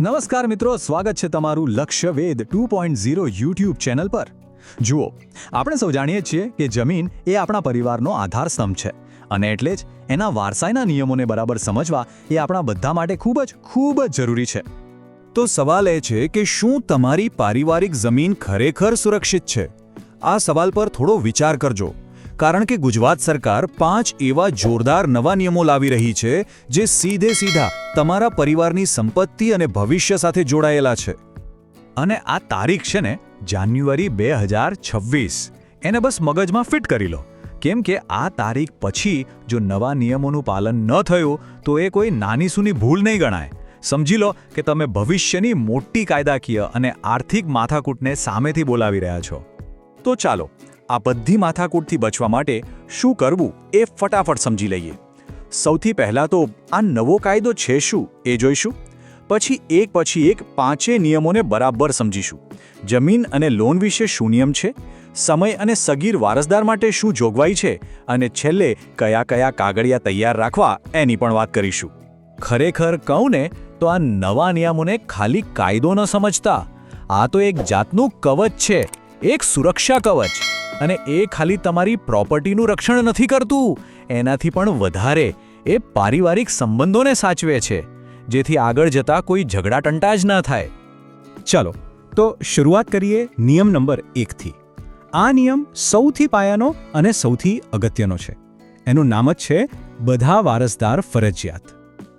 નમસ્કાર મિત્રો, સ્વાગત છે તમારું Lakshya Ved two point zero YouTube channel પર. જુઓ, આપણે સૌ જાણીએ છીએ કે જમીન એ આપણા પરિવારનો આધાર સ્તંભ છે અને એટલે જ એના વારસાઈના નિયમોને બરાબર સમજવા એ આપણા બધા માટે ખૂબ જ ખૂબ જ જરૂરી છે. તો સવાલ એ છે કે શું તમારી પારિવારિક જમીન ખરેખર સુરક્ષિત છે? આ સવાલ પર થોડો વિચાર કરજો. કારણ કે ગુજરાત સરકાર પાંચ એવા જોરદાર નવા નિયમો લાવી રહી છે જે સીધે સીધા તમારા પરિવારની સંપત્તિ અને ભવિષ્ય સાથે જોડાયેલા છે. અને આ તારીખ છે ને જાન્યુઆરી બે હજાર છવ્વીસ. એને બસ મગજમાં ફિટ કરી લો. કેમ કે આ તારીખ પછી જો નવા નિયમોનું પાલન ન થયું, તો એ કોઈ નાની સૂની ભૂલ નહીં ગણાય. સમજી લો કે તમે ભવિષ્યની મોટી કાયદાકીય અને આર્થિક માથાકૂટને સામેથી બોલાવી રહ્યા છો. તો ચાલો આ બધી માથાકૂટથી બચવા માટે શું કરવું એ ફટાફટ સમજી લઈએ. સૌથી પહેલાં તો આ નવો કાયદો છે શું એ જોઈશું. પછી એક પછી એક પાંચે નિયમોને બરાબર સમજીશું. જમીન અને લોન વિશે શું નિયમ છે? સમય અને સગીર વારસદાર માટે શું જોગવાઈ છે? અને છેલ્લે કયા કયા કાગળિયા તૈયાર રાખવા એની પણ વાત કરીશું. ખરેખર કહું ને તો આ નવા નિયમોને ખાલી કાયદો ન સમજતા. આ તો એક જાતનું કવચ છે. એક સુરક્ષા કવચ. અને એ ખાલી તમારી પ્રોપર્ટીનું રક્ષણ નથી કરતું. એનાથી પણ વધારે એ પારિવારિક સંબંધોને સાચવે છે, જેથી આગળ જતા કોઈ ઝઘડાટંટા જ ન થાય. ચાલો, તો શરૂઆત કરીએ નિયમ નંબર એકથી. આ નિયમ સૌથી પાયાનો અને સૌથી અગત્યનો છે. એનું નામ જ છે, બધા વારસદાર ફરજિયાત.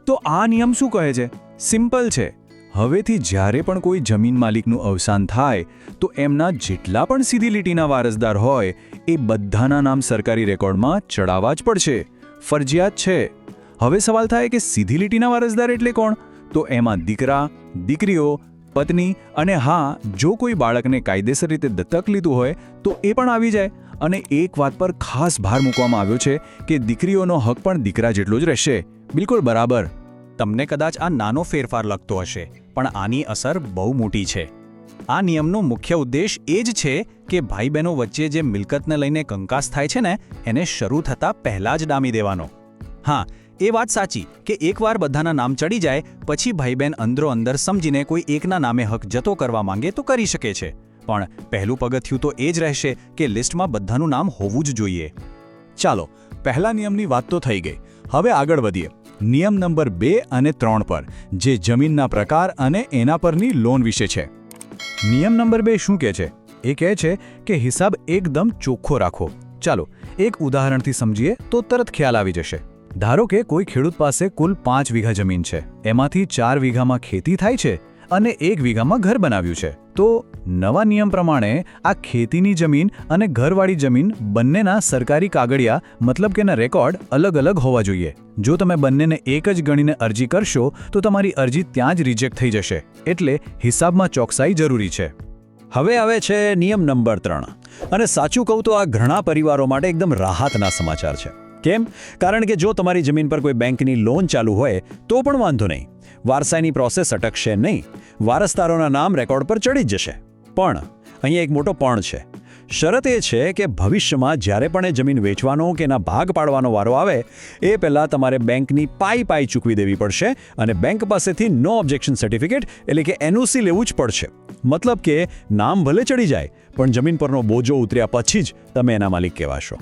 તો આ નિયમ શું કહે છે? સિમ્પલ છે. હવેથી જ્યારે પણ કોઈ જમીન માલિકનું અવસાન થાય, તો એમના જેટલા પણ સીધી લીટીના વારસદાર હોય, એ બધાના નામ સરકારી રેકોર્ડમાં ચડાવવા જ પડશે. ફરજિયાત છે. હવે સવાલ થાય કે સીધી લીટીના વારસદાર એટલે કોણ? તો એમાં દીકરા, દીકરીઓ, પત્ની અને હા, જો કોઈ બાળકને કાયદેસર રીતે દત્તક લીધું હોય, તો એ પણ આવી જાય. અને એક વાત પર ખાસ ભાર મૂકવામાં આવ્યો છે કે દીકરીઓનો હક પણ દીકરા જેટલો જ રહેશે. બિલકુલ બરાબર. તમને કદાચ આ નાનો ફેરફાર લગતો હશે, પણ આની અસર બહુ મોટી છે. આ નિયમનો મુખ્ય ઉદ્દેશ એ જ છે કે ભાઈ બહેનો વચ્ચે જે મિલકતને લઈને કંકાસ થાય છે ને, એને શરૂ થતાં પહેલાં જ ડામી દેવાનો. હા, એ વાત સાચી કે એકવાર બધાના નામ ચડી જાય, પછી ભાઈ બહેન અંદરો અંદર સમજીને કોઈ એકના નામે હક જતો કરવા માંગે તો કરી શકે છે. પણ પહેલું પગથિયું તો એ જ રહેશે કે લિસ્ટમાં બધાનું નામ હોવું જ જોઈએ. ચાલો, પહેલા નિયમની વાત તો થઈ ગઈ. હવે આગળ વધીએ. નિયમ નંબર બે અને ત્રણ પર, જે જમીનના પ્રકાર અને એના પરની લોન વિશે છે. નિયમ નંબર બે શું કહે છે? એ કહે છે કે હિસાબ એકદમ ચોખ્ખો રાખો. ચાલો, એક ઉદાહરણથી સમજીએ તો તરત ખ્યાલ આવી જશે. ધારો કે કોઈ ખેડૂત પાસે કુલ પાંચ વીઘા જમીન છે. એમાંથી ચાર વીઘામાં ખેતી થાય છે અને એક વીઘામાં ઘર બનાવ્યું છે. તો નવા નિયમ પ્રમાણે આ ખેતીની જમીન અને ઘરવાળી જમીન બંનેના સરકારી કાગળિયા, મતલબ કે એના રેકોર્ડ અલગ અલગ હોવા જોઈએ. જો તમે બંનેને એક જ ગણીને અરજી કરશો, તો તમારી અરજી ત્યાં જ રિજેક્ટ થઈ જશે. એટલે હિસાબમાં ચોકસાઈ જરૂરી છે. હવે આવે છે નિયમ નંબર ત્રણ. અને સાચું કહું તો આ ઘણા પરિવારો માટે એકદમ રાહતના સમાચાર છે. કેમ? કારણ કે જો તમારી જમીન પર કોઈ બેંકની લોન ચાલુ હોય, તો પણ વાંધો નહીં. વારસાઈની પ્રોસેસ અટકશે નહીં. વારસદારોના નામ રેકોર્ડ પર ચડી જ જશે. પણ. અહીંયા એક મોટો પણ છે. શરત એ છે કે ભવિષ્યમાં જ્યારે પણ એ જમીન વેચવાનો કે એના ભાગ પાડવાનો વારો આવે, એ પહેલાં તમારે બેંકની પાઈ પાઈ ચૂકવી દેવી પડશે અને બેંક પાસેથી નો ઓબ્જેક્શન સર્ટિફિકેટ એટલે કે એનઓસી લેવું જ પડશે. મતલબ કે નામ ભલે ચડી જાય, પણ જમીન પરનો બોજો ઉતર્યા પછી જ તમે એના માલિક કહેવાશો.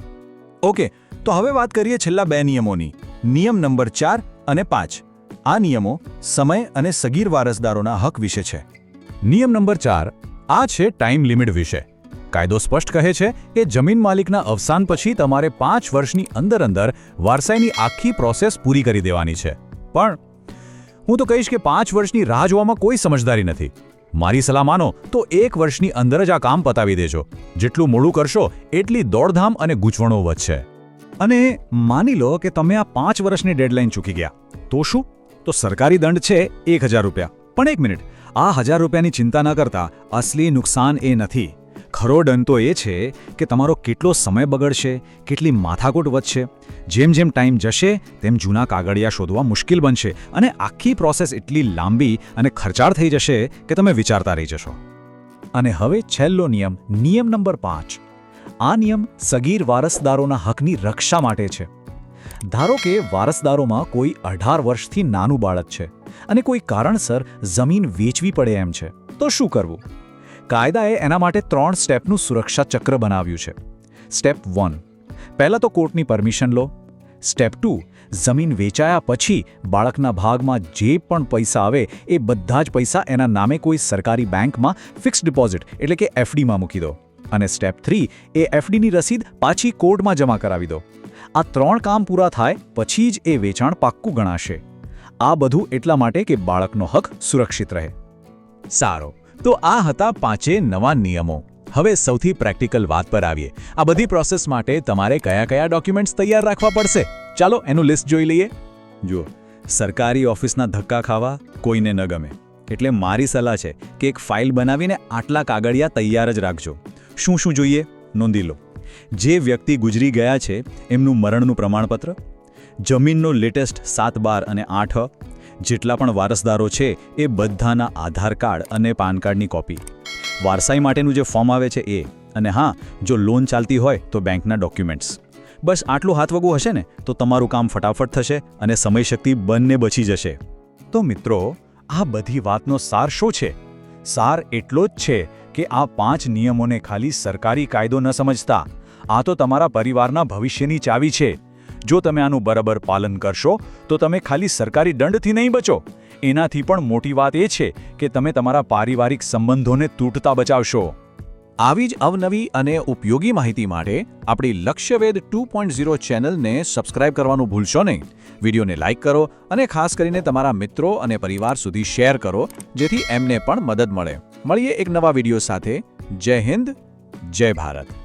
ઓકે, તો હવે વાત કરીએ છેલ્લા બે નિયમોની. નિયમ નંબર ચાર અને પાંચ. આ નિયમો સમય અને સગીર વારસદારોના હક વિશે છે. નિયમ નંબર ચાર આ છે ટાઈમ લિમિટ વિશે. કાયદો સ્પષ્ટ કહે છે કે જમીન માલિકના અવસાન પછી તમારે પાંચ વર્ષની અંદર અંદર વારસાઈની આખી પ્રોસેસ પૂરી કરી દેવાની છે. પણ, હું તો કહીશ કે પાંચ વર્ષની રાહ જોવામાં કોઈ સમજદારી નથી. મારી સલાહ માનો તો એક વર્ષની અંદર જ આ કામ પતાવી દેજો. જેટલું મોડું કરશો, એટલી દોડધામ અને ગૂંચવણો વધશે. અને માની લો કે તમે આ પાંચ વર્ષની ડેડલાઇન ચૂકી ગયા. તો શું? તો સરકારી દંડ છે એક હજાર રૂપિયા. પણ એક મિનિટ. આ હજાર રૂપિયાની ચિંતા ન કરતા અસલી નુકસાન એ નથી. ખરો દંડ એ છે કે તમારો કેટલો સમય બગડશે, કેટલી માથાકૂટ વધશે. જેમ જેમ ટાઈમ જશે, તેમ જૂના કાગળિયા શોધવા મુશ્કેલ બનશે અને આખી પ્રોસેસ એટલી લાંબી અને ખર્ચાળ થઈ જશે કે તમે વિચારતા રહી જશો. અને હવે છેલ્લો નિયમ નિયમ નંબર પાંચ. આ નિયમ સગીર વારસદારોના હકની રક્ષા માટે છે. ધારો કે વારસદારોમાં કોઈ અઢાર વર્ષથી નાનું બાળક છે અને કોઈ કારણસર જમીન વેચવી પડે એમ છે, તો શું કરવું? કાયદાએ એના માટે ત્રણ સ્ટેપનું સુરક્ષા ચક્ર બનાવ્યું છે. સ્ટેપ વન, પહેલાં તો કોર્ટની પરમિશન લો. સ્ટેપ ટુ, જમીન વેચાયા પછી બાળકના ભાગમાં જે પણ પૈસા આવે એ બધા જ પૈસા એના નામે કોઈ સરકારી બેંકમાં ફિક્સ ડિપોઝિટ, એટલે કે એફડીમાં મૂકી દો. અને સ્ટેપ થ્રી, એ એફડીની રસીદ પાછી કોર્ટમાં જમા કરાવી દો. આ ત્રણ કામ પૂરા થાય, પછી જ એ વેચાણ પાક્કું ગણાશે. આ બધું એટલા માટે કે બાળકનો હક સુરક્ષિત રહે. સારો. તો આ હતા પાંચે નવા નિયમો. હવે સૌથી પ્રેક્ટિકલ વાત પર આવીએ. આ બધી પ્રોસેસ માટે તમારે કયા કયા ડોક્યુમેન્ટ્સ તૈયાર રાખવા પડશે? ચાલો એનું લિસ્ટ જોઈ લઈએ. જુઓ. સરકારી ઓફિસના ધક્કા ખાવા કોઈને ન ગમે. એટલે મારી સલાહ છે કે એક ફાઇલ બનાવીને આટલા કાગળિયા તૈયાર જ રાખજો. શું શું જોઈએ? નોંધી લો. જે વ્યક્તિ ગુજરી ગયા છે, એમનું મરણનું પ્રમાણપત્ર, જમીનનો લેટેસ્ટ સાત બાર અને આઠ, જેટલા પણ વારસદારો છે, એ બધાના આધાર કાર્ડ અને પાન કાર્ડની કોપી વારસાઈ માટેનું જે ફોર્મ આવે છે એ, અને હા, જો લોન ચાલતી હોય, તો બેંકના ડોક્યુમેન્ટ્સ બસ આટલું હાથવગું હશે ને, તો તમારું કામ ફટાફટ થશે અને સમય શક્તિ બંને બચી જશે. તો મિત્રો, આ બધી વાતનો સાર શું છે? સાર એટલો જ છે કે આ પાંચ નિયમોને ખાલી સરકારી કાયદો ન સમજતા. આ તો તમારા પરિવારના ભવિષ્યની ચાવી છે. જો તમે આનું બરાબર પાલન કરશો, તો તમે ખાલી સરકારી દંડથી નહીં બચો. એનાથી પણ મોટી વાત એ છે કે તમે તમારા પારિવારિક સંબંધોને તૂટતા બચાવશો. આવી જ અવનવી અને ઉપયોગી માહિતી માટે આપણી લક્ષ્યવેદ ટુ પોઈન્ટ ઝીરો ચેનલને સબસ્ક્રાઇબ કરવાનું ભૂલશો નહીં. વિડીયોને લાઇક કરો અને ખાસ કરીને તમારા મિત્રો અને પરિવાર સુધી શેર કરો, જેથી એમને પણ મદદ મળે. મળીએ એક નવા વીડિયો સાથે. જય હિન્દ, જય ભારત.